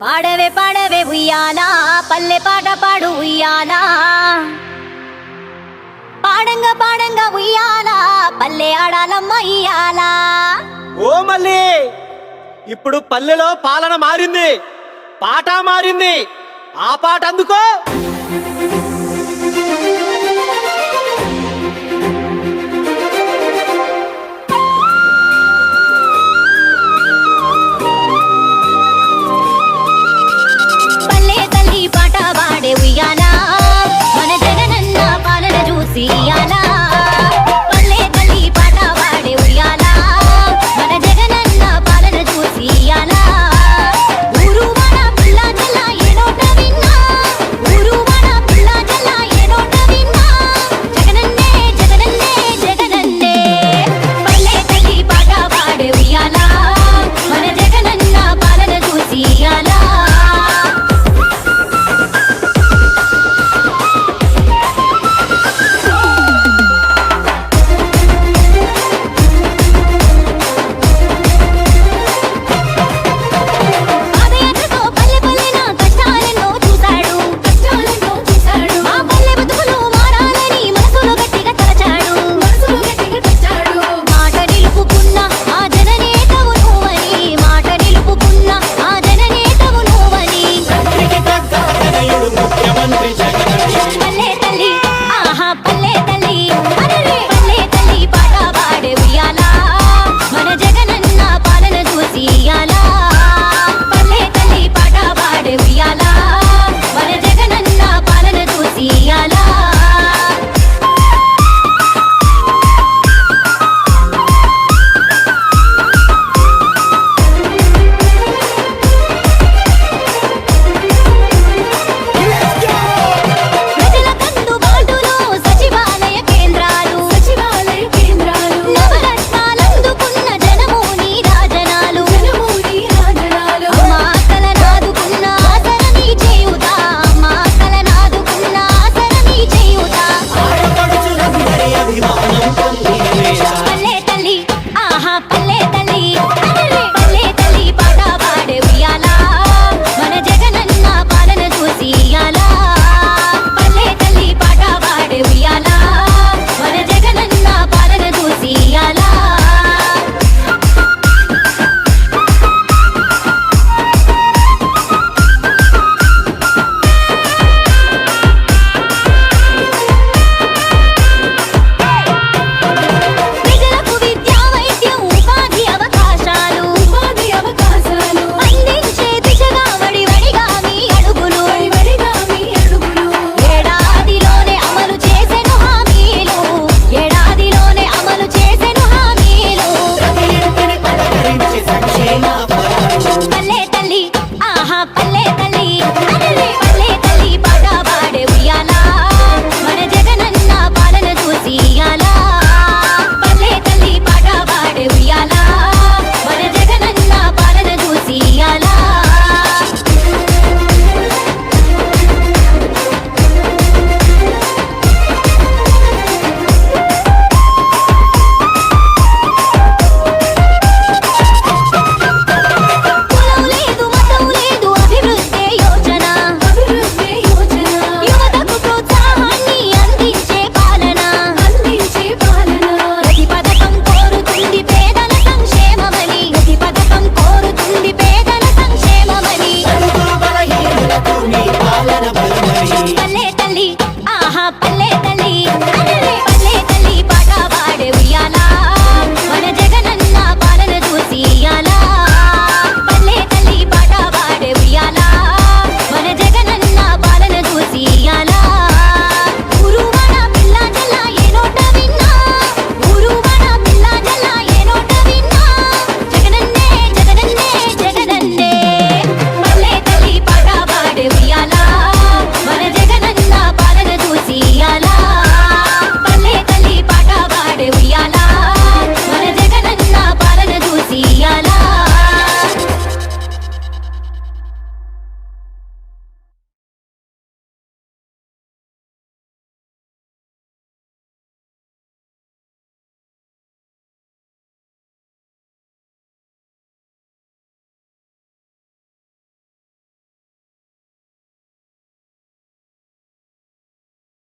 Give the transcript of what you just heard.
పాడవే పాడవే ఉయ్యాలా పల్లె పాట పాడు ఉయ్యాలా. పాడంగా పాడంగా ఉయ్యాలా పల్లె ఆడాలమ్మ ఇయ్యాలా ఓ మళ్ళీ ఇప్పుడు పల్లెలో పాలన మారింది పాట మారింది ఆ పాట అందుకో. சியான